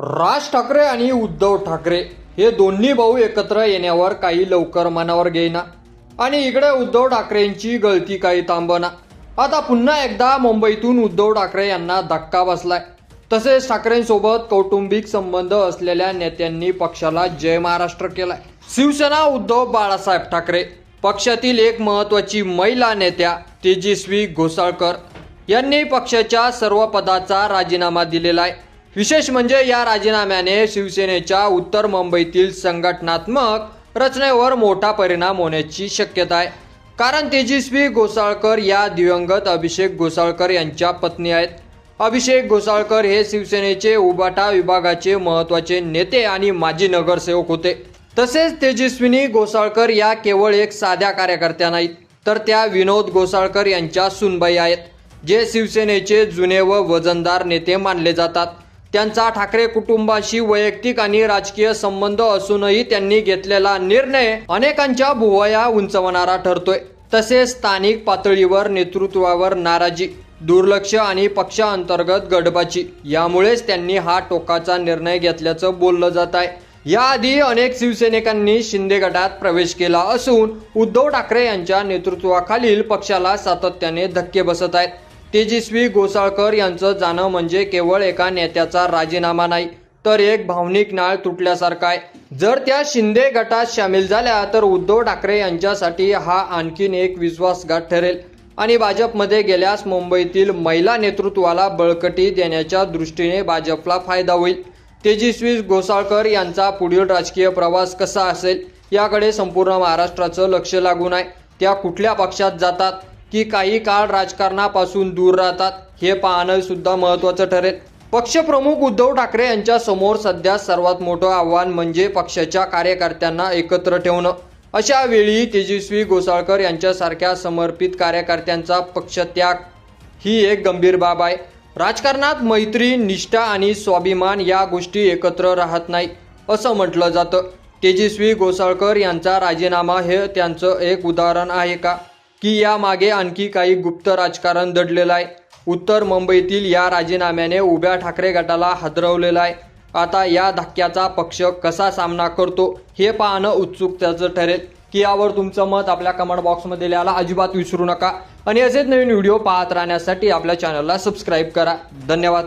राज ठाकरे आणि उद्धव ठाकरे हे दोन्ही भाऊ एकत्र येण्यावर काही लवकर मनावर घेईना. आणि इकडे उद्धव ठाकरेंची गळती काही थांबना. आता पुन्हा एकदा मुंबईतून उद्धव ठाकरे यांना धक्का बसलाय. तसेच ठाकरेंसोबत कौटुंबिक संबंध असलेल्या नेत्यांनी पक्षाला जय महाराष्ट्र केलाय. शिवसेना उद्धव बाळासाहेब ठाकरे पक्षातील एक महत्वाची महिला नेत्या तेजस्वी घोसाळकर यांनी पक्षाच्या सर्व पदाचा राजीनामा दिलेला आहे. विशेष म्हणजे या राजीनाम्याने शिवसेनेच्या उत्तर मुंबईतील संघटनात्मक रचनेवर मोठा परिणाम होण्याची शक्यता आहे. कारण तेजस्वी घोसाळकर या दिवंगत अभिषेक घोसाळकर यांच्या पत्नी आहेत. अभिषेक घोसाळकर हे शिवसेनेचे उबाटा विभागाचे महत्त्वाचे नेते आणि माजी नगरसेवक होते. तसेच तेजस्विनी घोसाळकर या केवळ एक साध्या कार्यकर्त्या नाहीत तर त्या विनोद घोसाळकर यांच्या सुनबाई आहेत जे शिवसेनेचे जुने व वजनदार नेते मानले जातात. त्यांचा ठाकरे कुटुंबाशी वैयक्तिक आणि राजकीय संबंध असूनही त्यांनी घेतलेला निर्णय अनेकांच्या भुवया उंचवणारा ठरतोय. तसेच स्थानिक पातळीवर नेतृत्वावर नाराजी दुर्लक्ष आणि पक्षांतर्गत गडबाची. यामुळेच त्यांनी हा टोकाचा निर्णय घेतल्याचं बोललं जात आहे. याआधी अनेक शिवसैनिकांनी शिंदे गटात प्रवेश केला असून उद्धव ठाकरे यांच्या नेतृत्वाखालील पक्षाला सातत्याने धक्के बसत आहेत. तेजस्वी गोसाळकर यांचं जाणं म्हणजे केवळ एका नेत्याचा राजीनामा नाही तर एक भावनिक नाळ तुटल्यासारखा आहे. जर त्या शिंदे गटात सामील झाल्या तर उद्धव ठाकरे यांच्यासाठी हा आणखीन एक विश्वासघात ठरेल. आणि भाजपमध्ये गेल्यास मुंबईतील महिला नेतृत्वाला बळकटी देण्याच्या दृष्टीने भाजपला फायदा होईल. तेजस्वी गोसाळकर यांचा पुढील राजकीय प्रवास कसा असेल याकडे संपूर्ण महाराष्ट्राचं लक्ष लागून आहे. त्या कुठल्या पक्षात जातात? की काही काळ राजकारणापासून दूर राहतात हे पाहणं सुद्धा महत्त्वाचं ठरेल. पक्षप्रमुख उद्धव ठाकरे यांच्या समोर सध्या सर्वात मोठं आव्हान म्हणजे पक्षाच्या कार्यकर्त्यांना एकत्र ठेवणं. अशा वेळी तेजस्वी गोसाळकर यांच्यासारख्या समर्पित कार्यकर्त्यांचा पक्षत्याग ही एक गंभीर बाब आहे. राजकारणात मैत्री निष्ठा आणि स्वाभिमान या गोष्टी एकत्र राहत नाही असं म्हटलं जातं. तेजस्वी गोसाळकर यांचा राजीनामा हे त्यांचं एक उदाहरण आहे का? की यामागे आणखी काही गुप्त राजकारण दडलेलं आहे. उत्तर मुंबईतील या राजीनाम्याने उभ्या ठाकरे गटाला हादरवलेला आहे. आता या धक्क्याचा पक्ष कसा सामना करतो हे पाहणं उत्सुकतेचं ठरेल. की यावर तुमचं मत आपल्या कमेंट बॉक्समध्ये लिहायला अजिबात विसरू नका. आणि असेच नवीन व्हिडिओ पाहत राहण्यासाठी आपल्या चॅनलला सबस्क्राईब करा. धन्यवाद.